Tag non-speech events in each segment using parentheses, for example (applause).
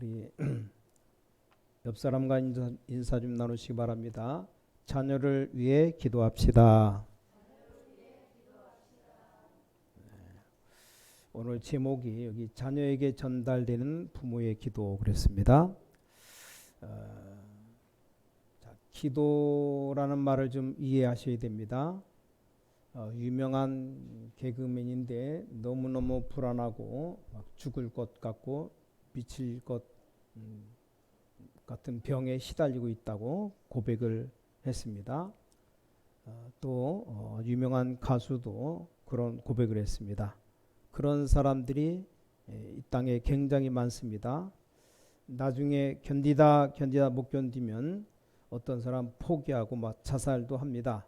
우리 (clears throat) 옆 사람과 인사, 인사 좀 나누시기 바랍니다. 자녀를 위해 기도합시다. 네. 오늘 제목이 여기 자녀에게 전달되는 부모의 기도 그랬습니다. 어, 자, 기도라는 말을 좀 이해하셔야 됩니다. 어, 유명한 개그맨인데 너무너무 불안하고 막 죽을 것 같고 미칠 것 음, 같은 병에 시달리고 있다고 고백을 했습니다. 어, 또 어, 유명한 가수도 그런 고백을 했습니다. 그런 사람들이 에, 이 땅에 굉장히 많습니다. 나중에 견디다 견디다 못 견디면 어떤 사람 포기하고 막 자살도 합니다.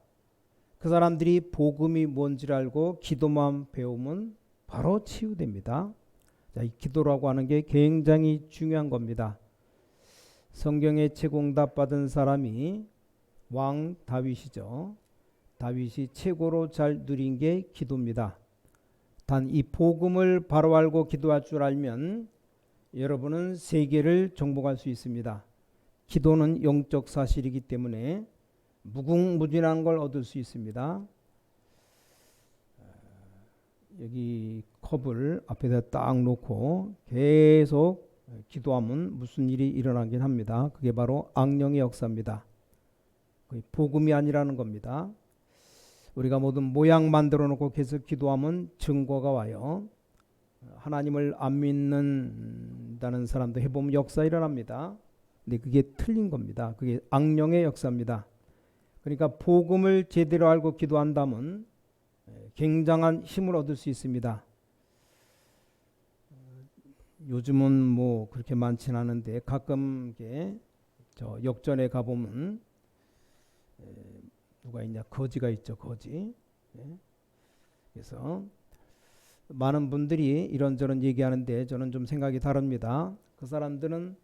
그 사람들이 복음이 뭔지를 알고 기도만 배우면 바로 치유됩니다. 자, 이 기도라고 하는 게 굉장히 중요한 겁니다. 성경에 제공답 받은 사람이 왕 다윗이죠. 다윗이 최고로 잘 누린 게 기도입니다. 단 이 복음을 바로 알고 기도할 줄 알면 여러분은 세계를 정복할 수 있습니다. 기도는 영적 사실이기 때문에 무궁무진한 걸 얻을 수 있습니다. 여기 컵을 앞에다 딱 놓고 계속 기도하면 무슨 일이 일어나긴 합니다. 그게 바로 악령의 역사입니다. 거의 복음이 아니라는 겁니다. 우리가 모든 모양 만들어 놓고 계속 기도하면 증거가 와요. 하나님을 안 믿는다는 사람도 해보면 역사 일어납니다. 근데 그게 틀린 겁니다. 그게 악령의 역사입니다. 그러니까 복음을 제대로 알고 기도한다면 굉장한 힘을 얻을 수 있습니다. 요즘은 뭐 그렇게 많지는 않은데 가끔 저 역전에 가 보면 누가 있냐 거지가 있죠 거지. 예. 그래서 많은 분들이 이런저런 얘기하는데 저는 좀 생각이 다릅니다. 그 사람들은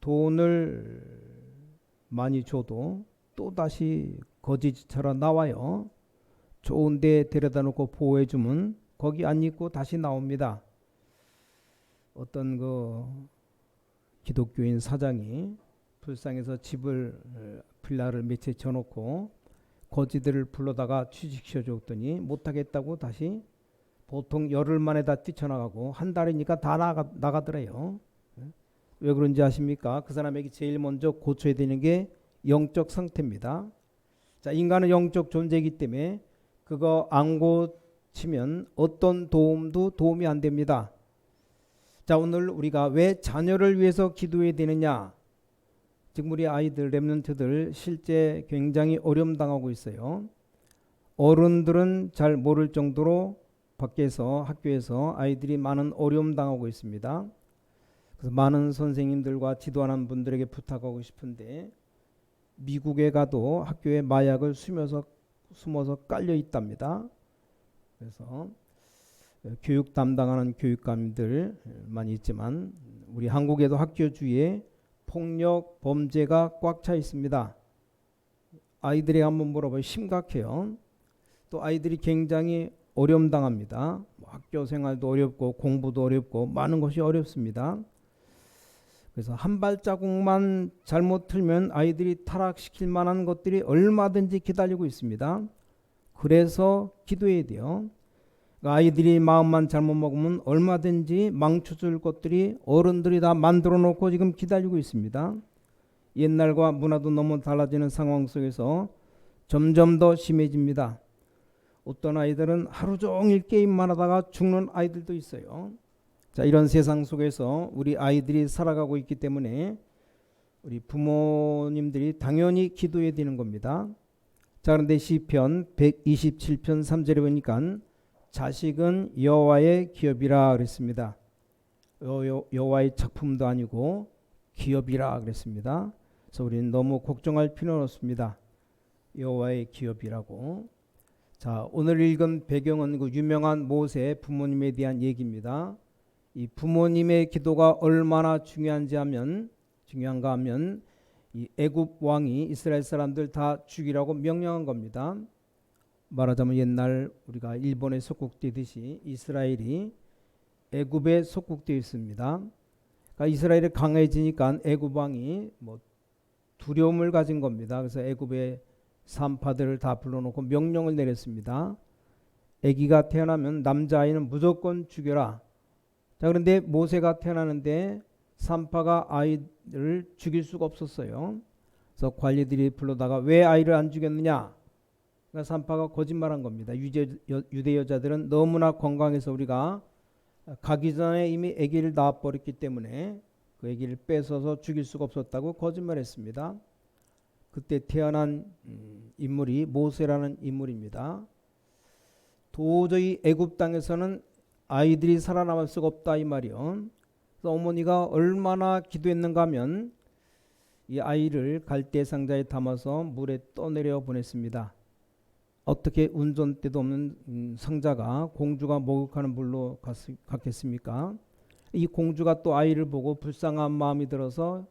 돈을 많이 줘도 또 다시 거지처럼 나와요. 좋은 데 데려다 놓고 보호해 주면 거기 안 있고 다시 나옵니다. 어떤 그 기독교인 사장이 불쌍해서 집을 빌라를 몇 채 쳐놓고 거지들을 불러다가 취직시켜 줬더니 못하겠다고 다시 보통 열흘 만에 다 뛰쳐나가고 한 달이니까 다 나가, 나가더래요. 왜 그런지 아십니까? 그 사람에게 제일 먼저 고쳐야 되는 게 영적 상태입니다. 자, 인간은 영적 존재이기 때문에 그거 안 고치면 어떤 도움도 도움이 안 됩니다. 자, 오늘 우리가 왜 자녀를 위해서 기도해야 되느냐? 지금 우리 아이들 랩런트들 실제 굉장히 어려움 당하고 있어요. 어른들은 잘 모를 정도로 밖에서 학교에서 아이들이 많은 어려움 당하고 있습니다. 그래서 많은 선생님들과 지도하는 분들에게 부탁하고 싶은데 미국에 가도 학교에 마약을 숨어서 숨어서 깔려 있답니다. 그래서 교육 담당하는 교육감들 많이 있지만 우리 한국에도 학교 주위에 폭력 범죄가 꽉 차 있습니다. 아이들이 한번 물어봐요. 심각해요. 또 아이들이 굉장히 어려움 당합니다. 뭐 학교 생활도 어렵고 공부도 어렵고 많은 것이 어렵습니다. 그래서 한 발자국만 잘못 틀면 아이들이 타락시킬 만한 것들이 얼마든지 기다리고 있습니다. 그래서 기도해야 돼요. 그러니까 아이들이 마음만 잘못 먹으면 얼마든지 망쳐줄 것들이 어른들이 다 만들어 놓고 지금 기다리고 있습니다. 옛날과 문화도 너무 달라지는 상황 속에서 점점 더 심해집니다. 어떤 아이들은 하루 종일 게임만 하다가 죽는 아이들도 있어요. 자, 이런 세상 속에서 우리 아이들이 살아가고 있기 때문에 우리 부모님들이 당연히 기도해야 되는 겁니다. 자, 그런데 시편 127편 3절에 보니까 자식은 여호와의 기업이라 그랬습니다. 여 호와의 작품도 아니고 기업이라 그랬습니다. 그래서 우리는 너무 걱정할 필요는 없습니다. 여호와의 기업이라고. 자, 오늘 읽은 배경은 그 유명한 모세 부모님에 대한 얘기입니다. 이 부모님의 기도가 얼마나 중요한지 하면 중요한가 하면 이 애굽 왕이 이스라엘 사람들 다 죽이라고 명령한 겁니다. 말하자면 옛날 우리가 일본에 속국되듯이 이스라엘이 애굽에 속국되어 있습니다. 그러니까 이스라엘이 강해지니까 애굽 왕이 뭐 두려움을 가진 겁니다. 그래서 애굽의 산파들을 다 불러놓고 명령을 내렸습니다. 아기가 태어나면 남자아이는 무조건 죽여라. 자 그런데 모세가 태어나는데 산파가 아이를 죽일 수가 없었어요. 그래서 관리들이 불러다가 왜 아이를 안 죽였느냐? 그러니까 산파가 거짓말한 겁니다. 유대, 여, 유대 여자들은 너무나 건강해서 우리가 가기 전에 이미 아기를 낳아버렸기 때문에 그 아기를 뺏어서 죽일 수가 없었다고 거짓말했습니다. 그때 태어난 음, 인물이 모세라는 인물입니다. 도저히 애굽 땅에서는 아이들이 살아남을 수가 없다 이 말이요. 그래서 어머니가 얼마나 기도했는가 하면 이 아이를 갈대 상자에 담아서 물에 떠내려 보냈습니다. 어떻게 운전대도 없는 음, 상자가 공주가 목욕하는 물로 갔, 갔겠습니까? 이 공주가 또 아이를 보고 불쌍한 마음이 들어서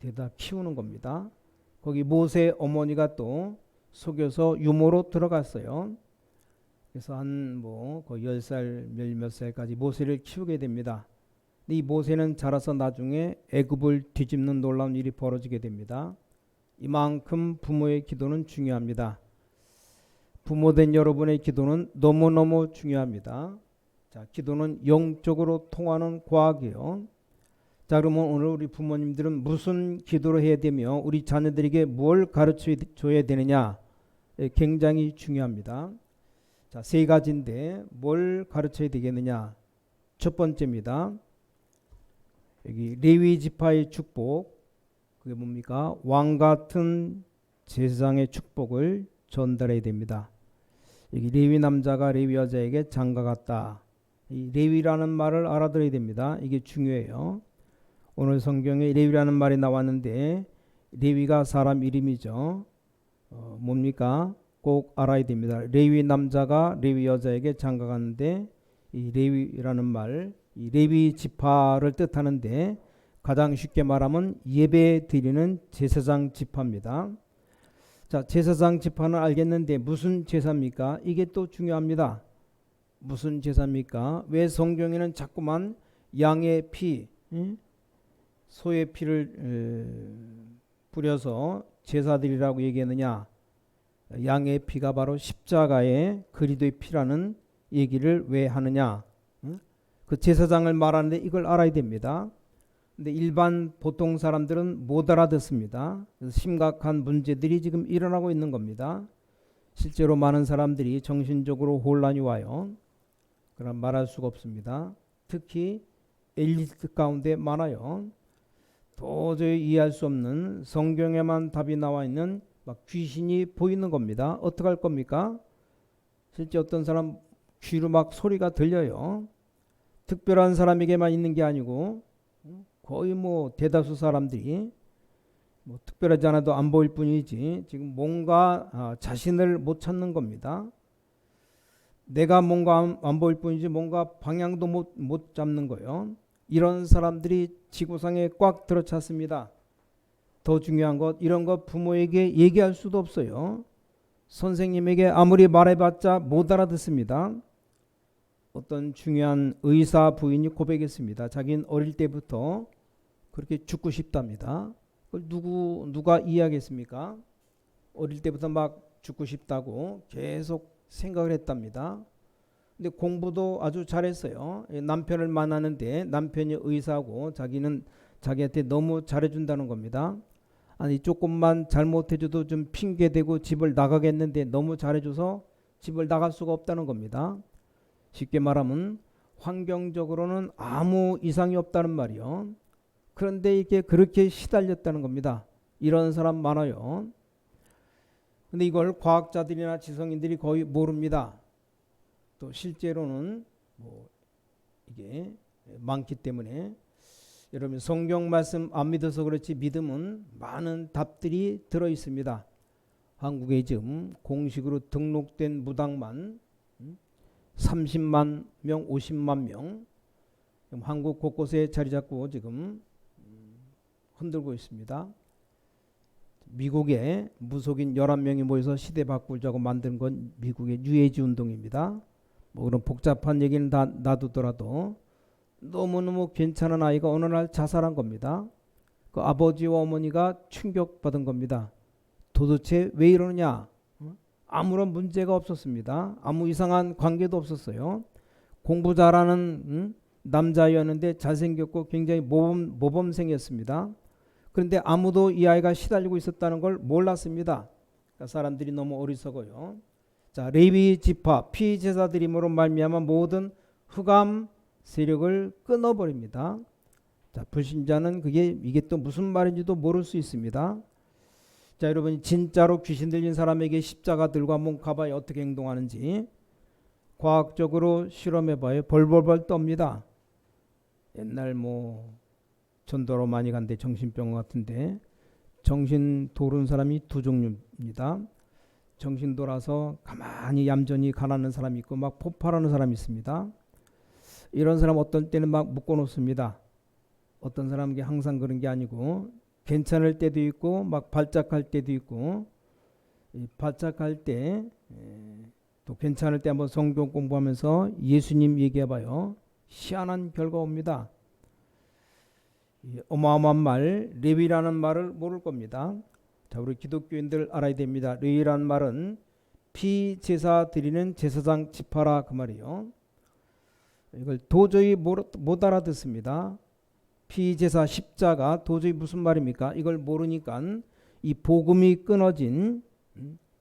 대다 키우는 겁니다. 거기 모세 어머니가 또 속여서 유모로 들어갔어요. 그래서 한 뭐 거의 10살 몇 살까지 모세를 키우게 됩니다. 이 모세는 자라서 나중에 애굽을 뒤집는 놀라운 일이 벌어지게 됩니다. 이만큼 부모의 기도는 중요합니다. 부모된 여러분의 기도는 너무너무 중요합니다. 자, 기도는 영적으로 통하는 과학이요. 자, 그러면 오늘 우리 부모님들은 무슨 기도를 해야 되며 우리 자녀들에게 뭘 가르쳐 줘야 되느냐? 예, 굉장히 중요합니다. 자, 세 가지인데 뭘 가르쳐야 되겠느냐? 첫 번째입니다. 여기 레위 지파의 축복. 그게 뭡니까? 왕 같은 제사장의 축복을 전달해야 됩니다. 여기 레위 남자가 레위 여자에게 장가 갔다. 이 레위라는 말을 알아들어야 됩니다. 이게 중요해요. 오늘 성경에 레위라는 말이 나왔는데 레위가 사람 이름이죠. 어, 뭡니까? 꼭 알아야 됩니다. 레위 남자가 레위 여자에게 장가 갔는데 이 레위라는 말, 이 레위 지파를 뜻하는데 가장 쉽게 말하면 예배 드리는 제사장 지파입니다. 자, 제사장 지파는 알겠는데 무슨 제사입니까? 이게 또 중요합니다. 무슨 제사입니까? 왜 성경에는 자꾸만 양의 피, 소의 피를 뿌려서 제사드리라고 얘기했느냐? 양의 피가 바로 십자가의 그리도의 피라는 얘기를 왜 하느냐? 그 제사장을 말하는데 이걸 알아야 됩니다. 근데 일반 보통 사람들은 못 알아듣습니다. 심각한 문제들이 지금 일어나고 있는 겁니다. 실제로 많은 사람들이 정신적으로 혼란이 와요. 그럼 말할 수가 없습니다. 특히 엘리트 가운데 많아요. 도저히 이해할 수 없는 성경에만 답이 나와 있는 막 귀신이 보이는 겁니다. 어떻게 할 겁니까? 실제 어떤 사람 귀로 막 소리가 들려요. 특별한 사람에게만 있는 게 아니고 거의 뭐 대다수 사람들이 뭐 특별하지 않아도 안 보일 뿐이지 지금 뭔가 아, 자신을 못 찾는 겁니다. 내가 뭔가 안, 안 보일 뿐이지 뭔가 방향도 못, 못 잡는 거예요. 이런 사람들이 지구상에 꽉 들어찼습니다. 더 중요한 것 이런 것 부모에게 얘기할 수도 없어요. 선생님에게 아무리 말해봤자 못 알아듣습니다. 어떤 중요한 의사 부인이 고백했습니다. 자기는 어릴 때부터 그렇게 죽고 싶답니다. 그걸 누구 누가 이해하겠습니까? 어릴 때부터 막 죽고 싶다고 계속 생각을 했답니다. 근데 공부도 아주 잘했어요. 남편을 만나는데 남편이 의사고 자기는 자기한테 너무 잘해준다는 겁니다. 아니 조금만 잘못해줘도 좀 핑계대고 집을 나가겠는데 너무 잘해줘서 집을 나갈 수가 없다는 겁니다. 쉽게 말하면 환경적으로는 아무 이상이 없다는 말이요. 그런데 이게 그렇게 시달렸다는 겁니다. 이런 사람 많아요. 근데 이걸 과학자들이나 지성인들이 거의 모릅니다. 또 실제로는 뭐 이게 많기 때문에 여러분 성경 말씀 안 믿어서 그렇지 믿음은 많은 답들이 들어 있습니다. 한국에 지금 공식으로 등록된 무당만 30만 명, 50만 명 한국 곳곳에 자리 잡고 지금 흔들고 있습니다. 미국에 무속인 11명이 모여서 시대 바꾸자고 만든 건 미국의 뉴에이지 운동입니다. 뭐 그런 복잡한 얘기는 다 놔두더라도 너무너무 괜찮은 아이가 어느 날 자살한 겁니다. 그 아버지와 어머니가 충격받은 겁니다. 도대체 왜 이러느냐? 어? 아무런 문제가 없었습니다. 아무 이상한 관계도 없었어요. 공부 잘하는 음? 남자였는데 잘생겼고 굉장히 모범, 모범생이었습니다. 그런데 아무도 이 아이가 시달리고 있었다는 걸 몰랐습니다. 그러니까 사람들이 너무 어리석어요. 자, 레위 지파 피제사 드림으로 말미암아 모든 흑암 세력을 끊어버립니다. 자, 불신자는 그게 이게 또 무슨 말인지도 모를 수 있습니다. 자, 여러분 진짜로 귀신 들린 사람에게 십자가 들고 한번 가봐야 어떻게 행동하는지 과학적으로 실험해봐요. 벌벌벌 떱니다. 옛날 뭐 전도로 많이 간데 정신병원 같은데 정신 도른 사람이 두 종류입니다. 정신 돌아서 가만히 얌전히 가라는 사람이 있고 막 폭발하는 사람이 있습니다. 이런 사람 어떤 때는 막 묶어 놓습니다. 어떤 사람에게 항상 그런 게 아니고 괜찮을 때도 있고 막 발작할 때도 있고 이 발작할 때 또 괜찮을 때 한번 성경 공부하면서 예수님 얘기해봐요. 희한한 결과 옵니다. 이 어마어마한 말 레위라는 말을 모를 겁니다. 자 우리 기독교인들 알아야 됩니다. 레위라는 말은 피제사 드리는 제사장 지파라 그 말이요. 이걸 도저히 못 알아듣습니다. 피제사 십자가 도저히 무슨 말입니까? 이걸 모르니까 이 복음이 끊어진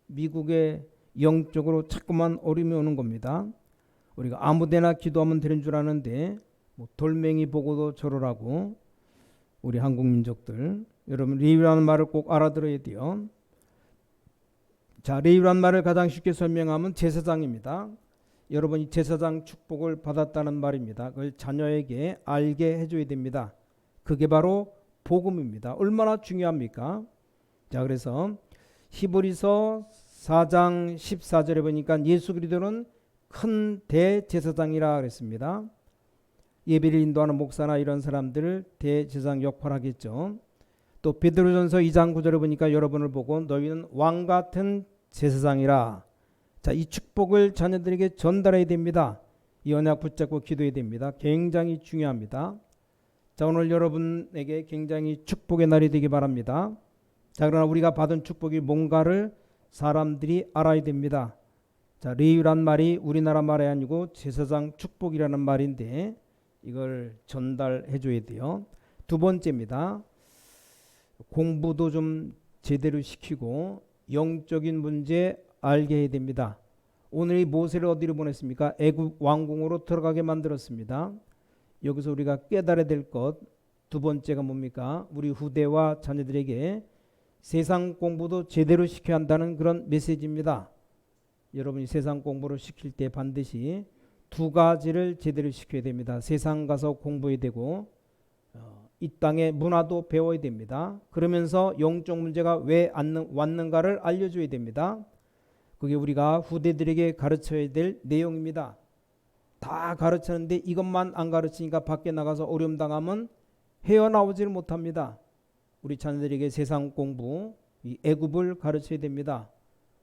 미국의 영적으로 자꾸만 어려움이 오는 겁니다. 우리가 아무데나 기도하면 되는 줄 아는데 뭐 돌멩이 보고도 절하라고 우리 한국 민족들 여러분 레위라는 말을 꼭 알아들어야 돼요. 자 레위라는 말을 가장 쉽게 설명하면 제사장입니다. 여러분이 제사장 축복을 받았다는 말입니다. 그걸 자녀에게 알게 해줘야 됩니다. 그게 바로 복음입니다. 얼마나 중요합니까? 자 그래서 히브리서 4장 14절에 보니까 예수 그리스도는 큰 대제사장이라 그랬습니다. 예배를 인도하는 목사나 이런 사람들을 대제사장 역할 하겠죠. 또 베드로전서 2장 9절에 보니까 여러분을 보고 너희는 왕 같은 제사장이라. 자, 이 축복을 자녀들에게 전달해야 됩니다. 이 언약 붙잡고 기도해야 됩니다. 굉장히 중요합니다. 자, 오늘 여러분에게 굉장히 축복의 날이 되기 바랍니다. 자, 그러나 우리가 받은 축복이 뭔가를 사람들이 알아야 됩니다. 자, 레위란 말이 우리나라 말이 아니고 제사장 축복이라는 말인데 이걸 전달해 줘야 돼요. 두 번째입니다. 공부도 좀 제대로 시키고 영적인 문제 알게 해야 됩니다. 오늘 이 모세를 어디로 보냈습니까? 애굽 왕궁으로 들어가게 만들었습니다. 여기서 우리가 깨달아야 될 것 두 번째가 뭡니까? 우리 후대와 자녀들에게 세상 공부도 제대로 시켜야 한다는 그런 메시지입니다. 여러분이 세상 공부를 시킬 때 반드시 두 가지를 제대로 시켜야 됩니다. 세상 가서 공부해야 되고 어, 이 땅의 문화도 배워야 됩니다. 그러면서 영적 문제가 왜 왔는가를 알려줘야 됩니다. 그게 우리가 후대들에게 가르쳐야 될 내용입니다. 다 가르쳤는데 이것만 안 가르치니까 밖에 나가서 어려움 당하면 헤어나오지를 못합니다. 우리 자녀들에게 세상 공부, 이 애굽을 가르쳐야 됩니다.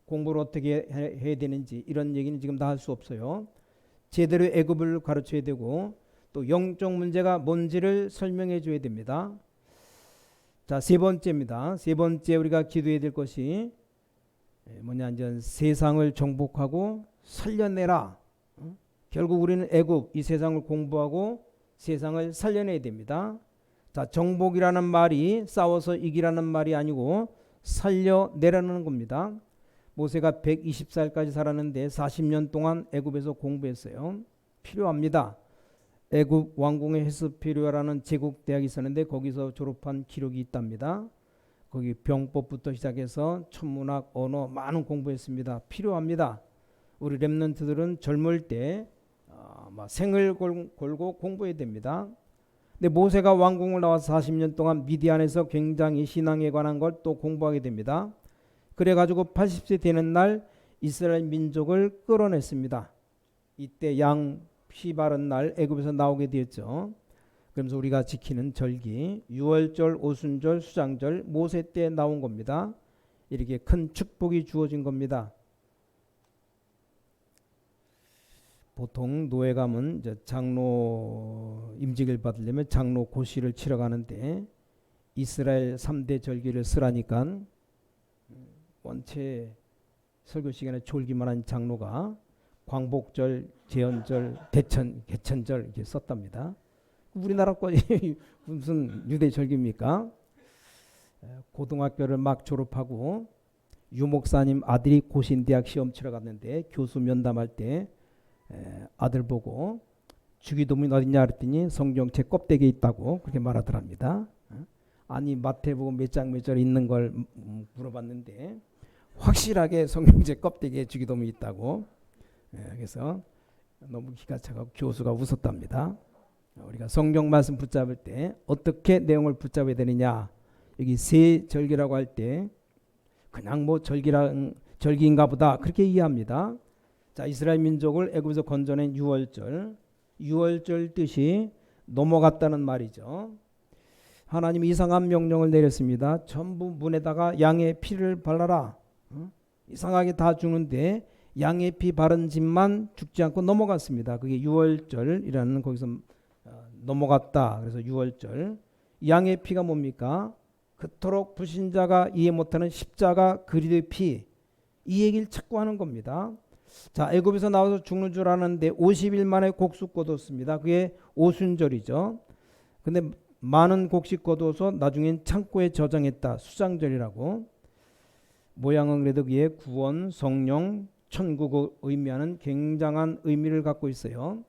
공부를 어떻게 해야 되는지 이런 얘기는 지금 다 할 수 없어요. 제대로 애굽을 가르쳐야 되고 또 영적 문제가 뭔지를 설명해 줘야 됩니다. 자, 세 번째입니다. 세 번째 우리가 기도해야 될 것이 뭐냐 이제 세상을 정복하고 살려내라. 결국 우리는 애굽 이 세상을 공부하고 세상을 살려내야 됩니다. 자, 정복이라는 말이 싸워서 이기라는 말이 아니고 살려내라는 겁니다. 모세가 120살까지 살았는데 40년 동안 애굽에서 공부했어요. 필요합니다. 애굽 왕궁의 헤스피리아라는 제국 대학이 있었는데 거기서 졸업한 기록이 있답니다. 거기 병법부터 시작해서 천문학, 언어 많은 공부했습니다. 필요합니다. 우리 렘넌트들은 젊을 때 어, 생을 걸고 공부해야 됩니다. 근데 모세가 왕궁을 나와서 40년 동안 미디안에서 굉장히 신앙에 관한 걸 또 공부하게 됩니다. 그래 가지고 80세 되는 날 이스라엘 민족을 끌어냈습니다. 이때 양 피 바른 날 애굽에서 나오게 되었죠. 그러면서 우리가 지키는 절기 유월절, 오순절, 수장절 모세 때 나온 겁니다. 이렇게 큰 축복이 주어진 겁니다. 보통 노예 가면 장로 임직을 받으려면 장로 고시를 치러 가는데 이스라엘 3대 절기를 쓰라니까 원체 설교 시간에 졸기만 한 장로가 광복절, 제헌절, 대천, 개천절 이렇게 썼답니다. 우리나라 거지 (laughs) 무슨 유대 절기입니까? 에, 고등학교를 막 졸업하고 유목사님 아들이 고신대학 시험 치러 갔는데 교수 면담할 때 에, 아들 보고 주기도문 어딨냐 그랬더니 성경책 껍데기에 있다고 그렇게 말하더랍니다. 어? 아니 마태복음 몇 장 몇 절 있는 걸 음, 음, 물어봤는데 확실하게 성경책 껍데기에 주기도문이 있다고 예, 그래서 너무 기가 차가고 교수가 웃었답니다. 우리가 성경 말씀 붙잡을 때 어떻게 내용을 붙잡아야 되느냐 여기 세 절기라고 할 때 그냥 뭐 절기랑 절기인가 보다 그렇게 이해합니다. 자 이스라엘 민족을 애굽에서 건져낸 유월절 유월절 뜻이 넘어갔다는 말이죠. 하나님 이상한 명령을 내렸습니다. 전부 문에다가 양의 피를 발라라. 어? 이상하게 다 주는데 양의 피 바른 집만 죽지 않고 넘어갔습니다. 그게 유월절이라는 거기서 어, 넘어갔다. 그래서 유월절. 양의 피가 뭡니까? 그토록 불신자가 이해 못하는 십자가 그리스도의 피. 이 얘기를 찾고 하는 겁니다. 자, 애굽에서 나와서 죽는 줄 아는데 50일 만에 곡식 거뒀습니다. 그게 오순절이죠. 근데 많은 곡식 거둬서 나중엔 창고에 저장했다. 수장절이라고. 모양은 그래도 그게 구원, 성령, 천국을 의미하는 굉장한 의미를 갖고 있어요.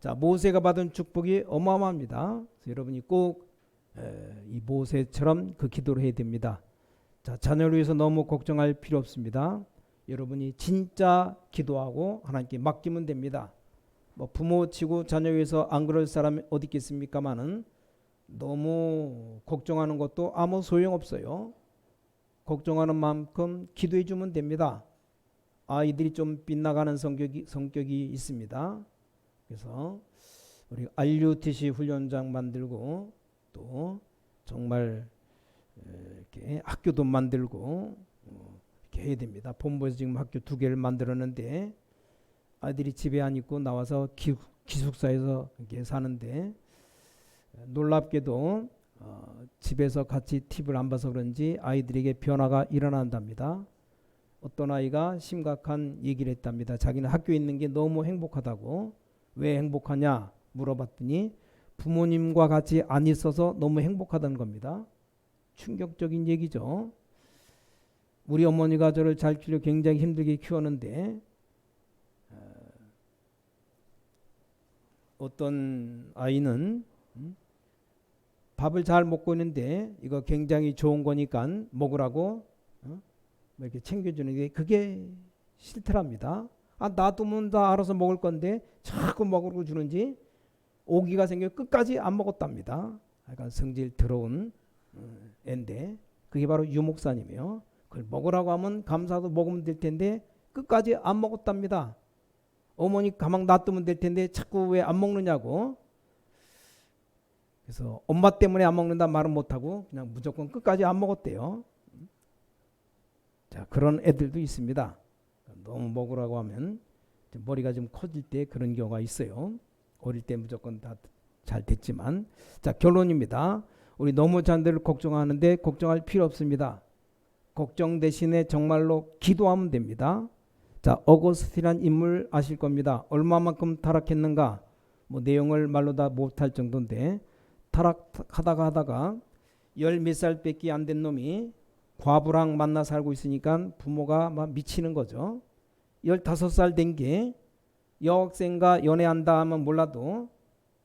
자, 모세가 받은 축복이 어마어마합니다. 여러분이 꼭 이 모세처럼 그 기도를 해야 됩니다. 자, 자녀를 위해서 너무 걱정할 필요 없습니다. 여러분이 진짜 기도하고 하나님께 맡기면 됩니다. 뭐 부모 치고 자녀 위해서 안 그럴 사람이 어디 있겠습니까마는 너무 걱정하는 것도 아무 소용 없어요. 걱정하는 만큼 기도해 주면 됩니다. 아이들이 좀 빗나가는 성격이, 성격이 있습니다. 그래서 우리 RUTC 훈련장 만들고 또 정말 이렇게 학교도 만들고 어, 이렇게 해야 됩니다. 본부에서 지금 학교 두 개를 만들었는데 아이들이 집에 안 있고 나와서 기, 기숙사에서 이렇게 사는데 놀랍게도 어, 집에서 같이 TV를 안 봐서 그런지 아이들에게 변화가 일어난답니다. 어떤 아이가 심각한 얘기를 했답니다. 자기는 학교에 있는 게 너무 행복하다고. 왜 행복하냐 물어봤더니 부모님과 같이 안 있어서 너무 행복하다는 겁니다. 충격적인 얘기죠. 우리 어머니가 저를 잘 키려 굉장히 힘들게 키웠는데 어떤 아이는 음, 밥을 잘 먹고 있는데 이거 굉장히 좋은 거니까 먹으라고 어? 뭐 이렇게 챙겨주는 게 그게 싫더랍니다. 아 놔두면 다 알아서 먹을 건데 자꾸 먹으라고 주는지 오기가 생겨 끝까지 안 먹었답니다. 약간 성질 더러운 앤데 그게 바로 유목사님이요. 그걸 먹으라고 하면 감사도 먹으면 될 텐데 끝까지 안 먹었답니다. 어머니 가만 놔두면 될 텐데 자꾸 왜 안 먹느냐고. 그래서 엄마 때문에 안 먹는다 말은 못하고 그냥 무조건 끝까지 안 먹었대요. 자 그런 애들도 있습니다. 너무 먹으라고 하면 머리가 좀 커질 때 그런 경우가 있어요. 어릴 때 무조건 다 잘 됐지만 자 결론입니다. 우리 너무 잔들을 걱정하는데 걱정할 필요 없습니다. 걱정 대신에 정말로 기도하면 됩니다. 자 어거스티란 인물 아실 겁니다. 얼마만큼 타락했는가 뭐 내용을 말로 다 못할 정도인데 타락하다가 하다가 열 몇 살밖에 안 된 놈이 과부랑 만나 살고 있으니까 부모가 막 미치는 거죠. 열다섯 살된 게 여학생과 연애한다 하면 몰라도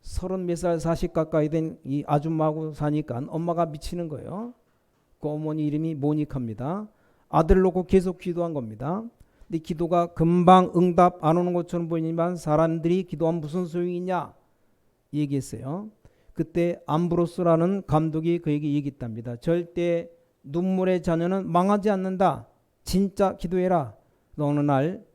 서른 몇 살 사십 가까이 된 이 아줌마하고 사니까 엄마가 미치는 거예요. 그 어머니 이름이 모니카입니다. 아들 놓고 계속 기도한 겁니다. 근데 기도가 금방 응답 안 오는 것처럼 보이지만 사람들이 기도하면 무슨 소용이 있냐 얘기했어요. 그때 암브로스라는 감독이 그에게 얘기했답니다. 절대 눈물의 자녀는 망하지 않는다. 진짜 기도해라. 어느 날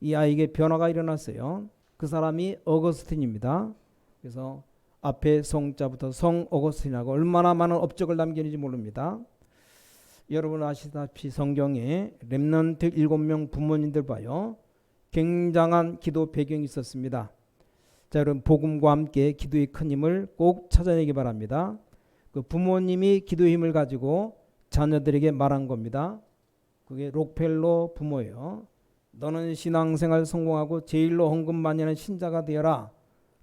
이 아이에게 변화가 일어났어요. 그 사람이 어거스틴입니다. 그래서 앞에 성자부터 성 어거스틴하고 얼마나 많은 업적을 남기는지 모릅니다. 여러분 아시다시피 성경에 렘넌트 일곱 명 부모님들 봐요. 굉장한 기도 배경이 있었습니다. 자, 여러분 복음과 함께 기도의 큰 힘을 꼭 찾아내기 바랍니다. 그 부모님이 기도의 힘을 가지고 자녀들에게 말한 겁니다. 그게 록펠러 부모예요. 너는 신앙생활 성공하고 제일로 헌금 많이 하는 신자가 되어라.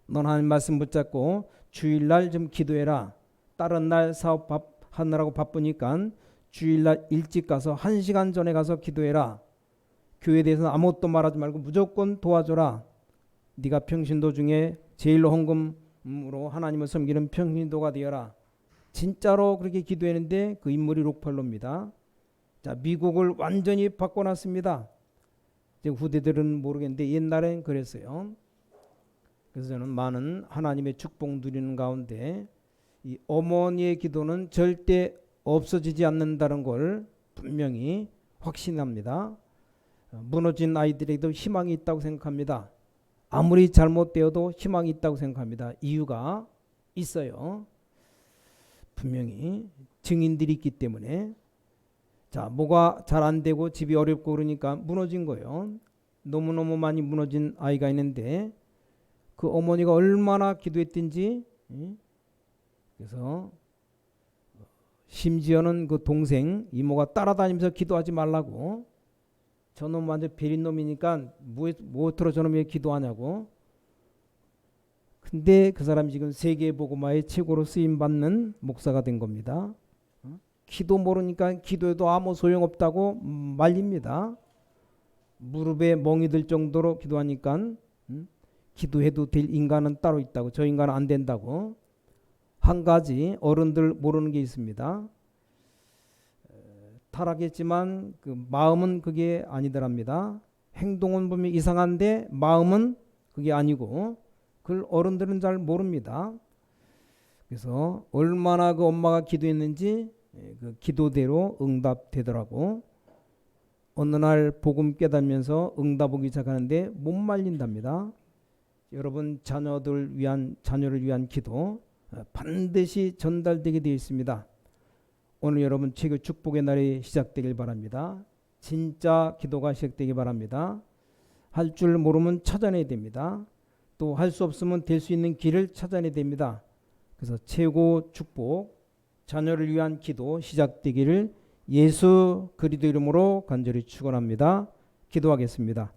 넌 하나님 말씀 붙잡고 주일날 좀 기도해라. 다른 날 사업 밥 하느라고 바쁘니까 주일날 일찍 가서 한 시간 전에 가서 기도해라. 교회에 대해서 아무것도 말하지 말고 무조건 도와줘라. 네가 평신도 중에 제일로 헌금으로 하나님을 섬기는 평신도가 되어라. 진짜로 그렇게 기도했는데 그 인물이 록팔로입니다. 자, 미국을 완전히 바꿔놨습니다. 이제 후대들은 모르겠는데 옛날엔 그랬어요. 그래서 저는 많은 하나님의 축복 누리는 가운데 이 어머니의 기도는 절대 없어지지 않는다는 걸 분명히 확신합니다. 어, 무너진 아이들에게도 희망이 있다고 생각합니다. 아무리 잘못되어도 희망이 있다고 생각합니다. 이유가 있어요. 분명히 증인들이 있기 때문에 자 뭐가 잘 안 되고 집이 어렵고 그러니까 무너진 거예요. 너무너무 많이 무너진 아이가 있는데 그 어머니가 얼마나 기도했든지 예? 그래서 심지어는 그 동생 이모가 따라다니면서 기도하지 말라고 저놈 완전 베린 놈이니까 뭐, 뭐들어 저놈 왜 기도하냐고 근데 그 사람이 지금 세계 복음화의 최고로 쓰임 받는 목사가 된 겁니다. 어? 기도 모르니까 기도해도 아무 소용 없다고 말립니다. 무릎에 멍이 들 정도로 기도하니까 음? 기도해도 될 인간은 따로 있다고 저 인간은 안 된다고 한 가지 어른들 모르는 게 있습니다. 타락했지만 그 마음은 그게 아니더랍니다. 행동은 분명 이상한데 마음은 그게 아니고 그걸 어른들은 잘 모릅니다. 그래서 얼마나 그 엄마가 기도했는지 예, 그 기도대로 응답되더라고. 어느 날 복음 깨닫면서 응답 오기 시작하는데 못 말린답니다. 여러분 자녀들 위한 자녀를 위한 기도 어, 반드시 전달되게 되어 있습니다. 오늘 여러분 최고 축복의 날이 시작되길 바랍니다. 진짜 기도가 시작되기 바랍니다. 할 줄 모르면 찾아내야 됩니다. 또 할 수 없으면 될 수 있는 길을 찾아내야 됩니다. 그래서 최고 축복 자녀를 위한 기도 시작되기를 예수 그리스도 이름으로 간절히 축원합니다. 기도하겠습니다.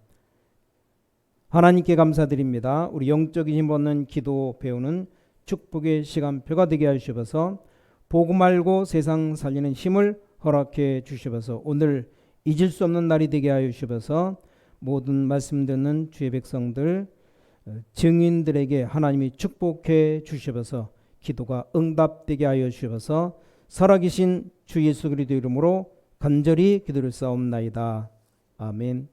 하나님께 감사드립니다. 우리 영적인 힘 얻는 기도 배우는 축복의 시간표가 되게 하시옵소서. 복음 알고 세상 살리는 힘을 허락해 주시옵소서. 오늘 잊을 수 없는 날이 되게 하여 주시옵소서. 모든 말씀 듣는 주의 백성들 어, 증인들에게 하나님이 축복해 주시옵소서. 기도가 응답되게 하여 주시옵소서. 살아계신 주 예수 그리스도 이름으로 간절히 기도를 싸움나이다. 아멘.